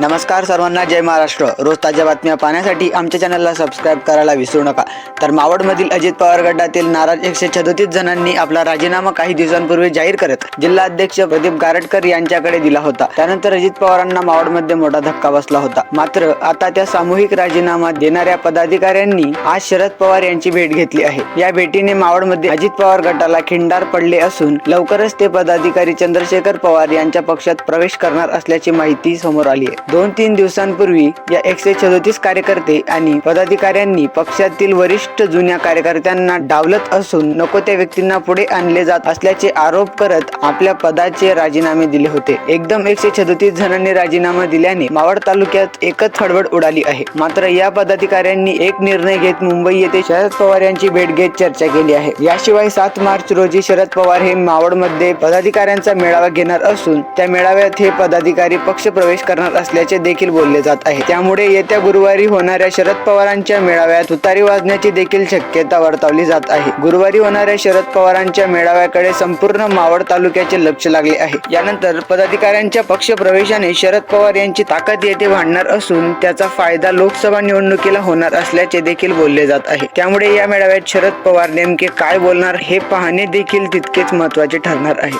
नमस्कार सर्वांना जय महाराष्ट्र. रोज ताज्या बातम्या पाहण्यासाठी आमच्या चॅनलला सबस्क्राईब करायला विसरू नका. तर मावळमधील अजित पवार गटातील नाराज एकशे छदोतीस जणांनी आपला राजीनामा काही दिवसांपूर्वी जाहीर करत जिल्हा अध्यक्ष प्रदीप गारटकर यांच्याकडे दिला होता. त्यानंतर अजित पवारांना मावळमध्ये मोठा धक्का बसला होता. मात्र आता त्या सामूहिक राजीनामा देणाऱ्या पदाधिकाऱ्यांनी आज शरद पवार यांची भेट घेतली आहे. या भेटीने मावळमध्ये अजित पवार गटाला खिंडार पडले असून लवकरच ते पदाधिकारी चंद्रशेखर पवार यांच्या पक्षात प्रवेश करणार असल्याची माहिती समोर आली आहे. दोन तीन दिवसांपूर्वी या एकशे सदोतीस कार्यकर्ते आणि पदाधिकाऱ्यांनी पक्षातील वरिष्ठ जुन्या कार्यकर्त्यांना डावलत असून नको त्या व्यक्तींना पुढे आणले जात असल्याचे आरोप करत आपल्या पदाचे राजीनामे दिले होते. एकदम एकशे सदोतीस जणांनी राजीनामा दिल्याने मावळ तालुक्यात एकच खडबड उडाली आहे. मात्र या पदाधिकाऱ्यांनी एक निर्णय घेत मुंबई येथे शरद पवार यांची भेट घेत चर्चा केली आहे. याशिवाय सात मार्च रोजी शरद पवार हे मावळमध्ये पदाधिकाऱ्यांचा मेळावा घेणार असून त्या मेळाव्यात हे पदाधिकारी पक्ष प्रवेश करणार असल्याचे देखील बोलले जात आहे. त्यामुळे येत्या गुरुवारी होणाऱ्या शरद पवारांच्या मेळाव्यात तुतारी वाजण्याची देखील शक्यता वर्तवली जात आहे. गुरुवारी होणाऱ्या शरद पवारांच्या मेळाव्याकडे संपूर्ण मावळ तालुक्याचे लक्ष लागले आहे. यानंतर पदाधिकाऱ्यांच्या पक्ष प्रवेशाने शरद पवार यांची ताकद येथे वाढणार असून त्याचा फायदा लोकसभा निवडणुकीला होणार असल्याचे देखील बोलले जात आहे. त्यामुळे या मेळाव्यात शरद पवार नेमके काय बोलणार हे पाहणे देखील तितकेच महत्त्वाचे ठरणार आहे.